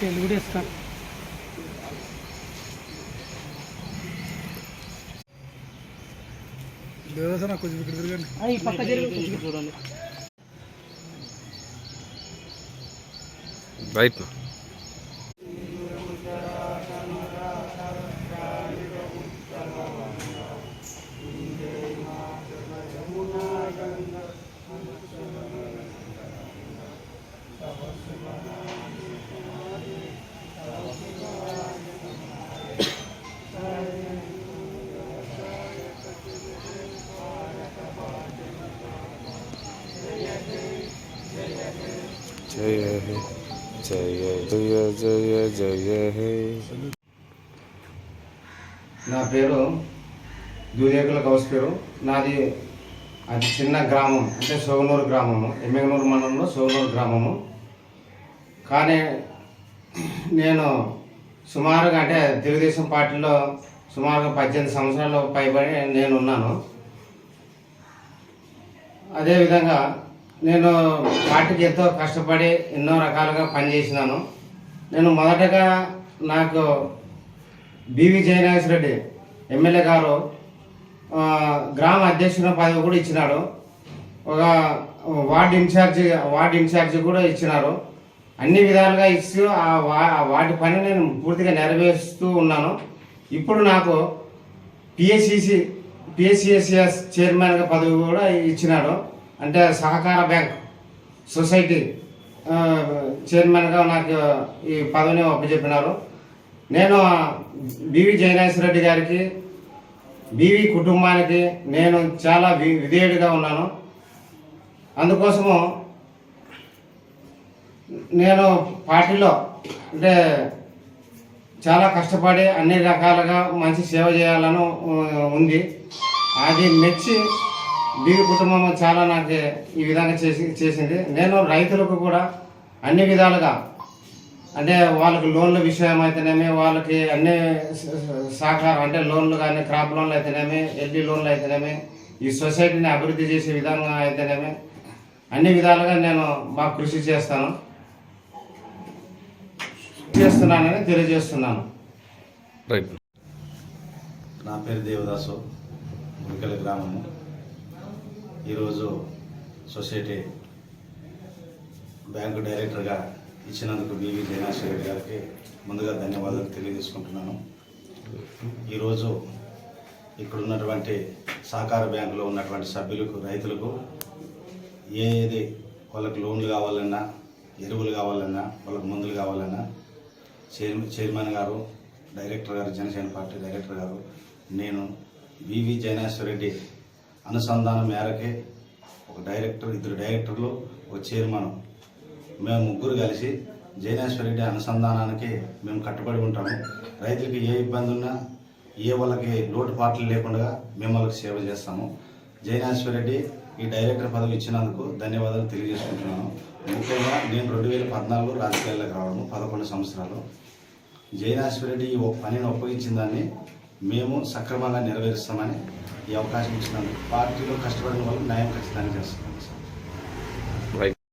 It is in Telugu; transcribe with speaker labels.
Speaker 1: తెలుగు ఇస్తా
Speaker 2: దేవసేన కొంచెం ఇక్కడ తిరగండి.
Speaker 1: ఈ పక్క జరిగి చూడండి.
Speaker 3: రైట్ జయ హే జయ జయ జయ జయ హే
Speaker 4: నా పేరు దూదేకుల కౌస్ పేరు. నాది అది చిన్న గ్రామం అంటే సోగనూరు గ్రామము ఎమ్మెగనూరు మండలంలో సోగనూరు గ్రామము. కానీ నేను సుమారుగా అంటే తెలుగుదేశం పార్టీలో సుమారుగా పద్దెనిమిది సంవత్సరాలు పైబడి నేను ఉన్నాను అదేవిధంగా నేను పార్టీకి ఎంతో కష్టపడి ఎన్నో రకాలుగా పనిచేసినాను. నేను మొదటగా నాకు బివి జయనాగేశ్వర రెడ్డి ఎమ్మెల్యే గారు గ్రామ అధ్యక్షుల పదవి కూడా ఇచ్చినాడు. ఒక వార్డు ఇన్ఛార్జి వార్డు ఇన్ఛార్జి కూడా ఇచ్చినారు. అన్ని విధాలుగా ఇస్తూ ఆ వా వాటి పని నేను పూర్తిగా నెరవేరుస్తూ ఉన్నాను. ఇప్పుడు నాకు పిఎస్సిసి పిఎస్సిఎస్సిఎస్ చైర్మన్గా పదవి కూడా ఇచ్చినాడు. అంటే సహకార బ్యాంక్ సొసైటీ చైర్మన్గా నాకు ఈ పదవిని అప్పచెప్పినారు నేను బివి జయనాథ్ రెడ్డి గారికి బీవీ కుటుంబానికి నేను చాలా వి- విధేయుడిగా ఉన్నాను. అందుకోసము నేను పార్టీలో అంటే చాలా కష్టపడి అన్ని రకాలుగా మంచి సేవ చేయాలని ఉంది. అది మెచ్చి బీవి కుటుంబం చాలా నాకు ఈ విధంగా చేసి చేసింది. నేను రైతులకు కూడా అన్ని విధాలుగా అంటే వాళ్ళకి లోన్ల విషయం అయితేనేమి వాళ్ళకి అన్ని సహకారం అంటే లోన్లు కానీ క్రాప్ లోన్లు అయితేనేమి ఎల్డీ లోన్లు అయితేనేమి ఈ సొసైటీని అభివృద్ధి చేసే విధంగా అయితేనేమి అన్ని విధాలుగా నేను బాగా కృషి చేస్తాను. చేస్తున్నానని తెలియజేస్తున్నాను.
Speaker 3: రైట్.
Speaker 5: నా పేరు దేవదాసు గ్రామము. ఈరోజు సొసైటీ బ్యాంకు డైరెక్టర్గా ఇచ్చినందుకు బీవీ జయనాశ్వర రెడ్డి గారికి ముందుగా ధన్యవాదాలు తెలియజేసుకుంటున్నాను. ఈరోజు ఇక్కడ ఉన్నటువంటి సహకార బ్యాంకులో ఉన్నటువంటి సభ్యులకు రైతులకు ఏది వాళ్ళకి లోన్లు కావాలన్నా ఎరువులు కావాలన్నా వాళ్ళకి మందులు కావాలన్నా చైర్మన్ చైర్మన్ గారు డైరెక్టర్ గారు జనసేన పార్టీ డైరెక్టర్ గారు నేను వివి జయనాశ్వర రెడ్డి అనుసంధానం మేరకే ఒక డైరెక్టర్ ఇద్దరు డైరెక్టర్లు ఒక చైర్మన్. మేము ముగ్గురు కలిసి జయనేశ్వర రెడ్డి అనుసంధానానికి మేము కట్టుబడి ఉంటాము. రైతులకి ఏ ఇబ్బంది ఉన్నా ఏ వాళ్ళకి లోటుపాట్లు లేకుండా మేము వాళ్ళకి సేవ చేస్తాము. జయనేశ్వర రెడ్డి ఈ డైరెక్టర్ పదవి ఇచ్చినందుకు ధన్యవాదాలు తెలియజేసుకుంటున్నాను. ముఖ్యంగా నేను రెండు వేల పద్నాలుగు రాజకీయాల్లోకి రావడము పదకొండు సంవత్సరాలు. జయనాశ్వర రెడ్డి ఈ పనిని ఒప్పగించిన దాన్ని మేము సక్రమంగా నెరవేరుస్తామని ఈ అవకాశం ఇచ్చినందుకు. పార్టీలో కష్టపడిన వాళ్ళు న్యాయం ఖచ్చితంగా చేస్తున్నాం సార్